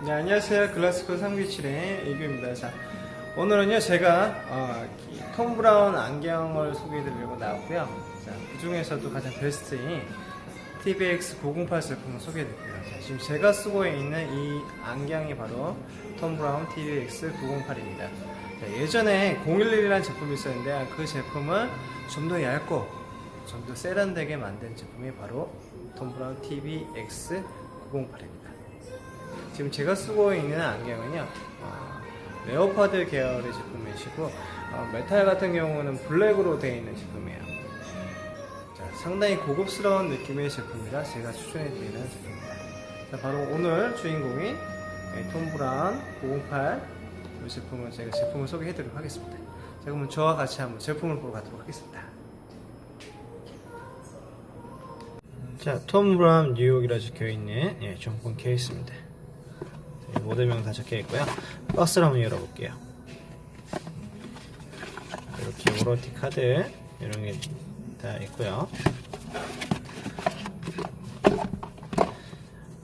네, 안녕하세요. 글라스코 397의 이규입니다. 자, 오늘은요, 제가, 어, 이톰 브라운 안경을 소개해드리려고 나왔고요. 자, 그 중에서도 가장 베스트인 TVX 908 제품을 소개해드릴게요. 자, 지금 제가 쓰고 있는 이 안경이 바로 톰 브라운 TVX 908입니다. 예전에 011이라는 제품이 있었는데 그 제품은 좀더 얇고 좀 더 세련되게 만든 제품이 바로 톰 브라운 TVX 908입니다. 지금 제가 쓰고 있는 안경은요, 어, 레오파드 계열의 제품이시고, 어, 메탈 같은 경우는 블랙으로 되어 있는 제품이에요. 자, 상당히 고급스러운 느낌의 제품이라 제가 추천해 드리는 제품입니다. 자, 바로 오늘 주인공인 네, 톰 브라운 908 이 제품을 제가 제품을 소개해 드리도록 하겠습니다. 자, 그러면 저와 같이 한번 제품을 보러 가도록 하겠습니다. 자, 톰 브라운 뉴욕이라 적혀있는 예, 정품 케이스입니다. 자, 모델명 다 적혀있고요. 박스를 한번 열어볼게요. 이렇게 오로티 카드 이런 게 다 있고요.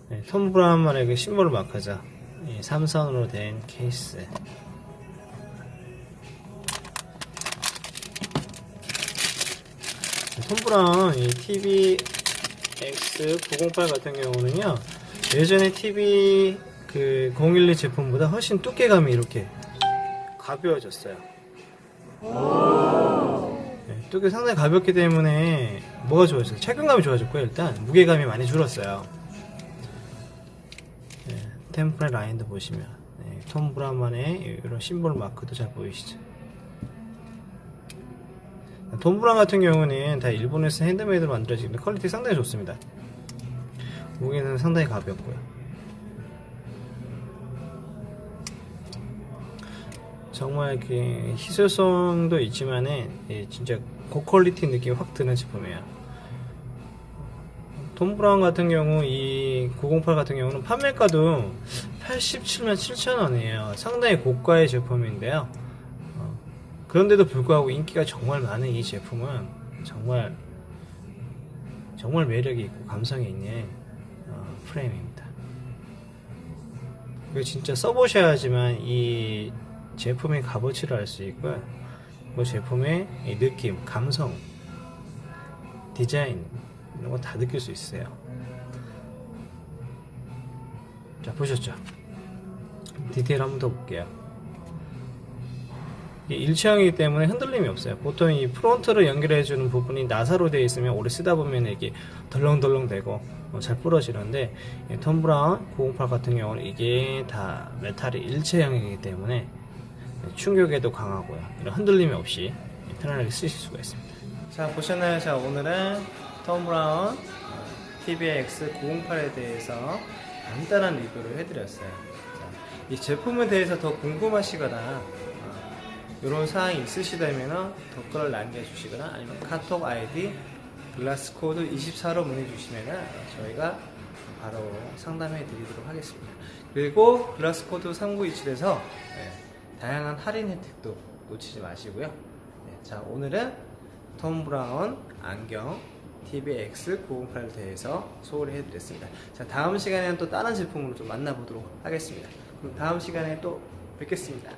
네, 톰 브라운만의 그 심볼 마크죠. 이 삼선으로 된 케이스. 톰 브라운 이 TV X908 같은 경우는요 예전에 TV 그 012 제품보다 훨씬 두께감이 이렇게 가벼워졌어요. 네, 두께 상당히 가볍기 때문에 뭐가 좋아졌어요? 착용감이 좋아졌고요. 일단 무게감이 많이 줄었어요. 네, 템플 라인도 보시면 네, 톰 브라운만의 이런 심볼 마크도 잘 보이시죠? 톰 브라운 같은 경우는 다 일본에서 핸드메이드로 만들어지는데 퀄리티 상당히 좋습니다. 무게는 상당히 가볍고요. 정말 그 희소성도 있지만은 예, 진짜 고퀄리티 느낌이 확 드는 제품이에요. 톰 브라운 같은 경우 이 908 같은 경우는 판매가도 87만 7천 원이에요. 상당히 고가의 제품인데요. 어, 그런데도 불구하고 인기가 정말 많은 이 제품은 정말 정말 매력이 있고 감성이 있는 어, 프레임입니다. 이거 진짜 써보셔야지만 이 제품의 값어치를 알 수 있고요. 그 제품의 이 느낌, 감성, 디자인 이런 거 다 느낄 수 있어요. 자 보셨죠? 디테일 한번 더 볼게요. 일체형이기 때문에 흔들림이 없어요. 보통 이 프론트를 연결해주는 부분이 나사로 되어 있으면 오래 쓰다 보면 이게 덜렁덜렁 되고 어, 잘 부러지는데 이톰 브라운 908 같은 경우는 이게 다 메탈이 일체형이기 때문에 충격에도 강하고요. 이런 흔들림이 없이 편안하게 쓰실 수가 있습니다. 자 보셨나요? 자 오늘은 톰 브라운 TVX 908에 대해서 간단한 리뷰를 해드렸어요. 자, 이 제품에 대해서 더 궁금하시거나 이런 사항이 있으시다면 댓글을 남겨주시거나 아니면 카톡 아이디 글라스코드 24로 문의주시면 저희가 바로 상담해 드리도록 하겠습니다. 그리고 글라스코드 3927에서 다양한 할인 혜택도 놓치지 마시고요. 네, 자 오늘은 톰 브라운 안경 TVX 908에 대해서 소개를 해드렸습니다. 자 다음 시간에는 또 다른 제품으로 좀 만나보도록 하겠습니다. 그럼 다음 시간에 또 뵙겠습니다.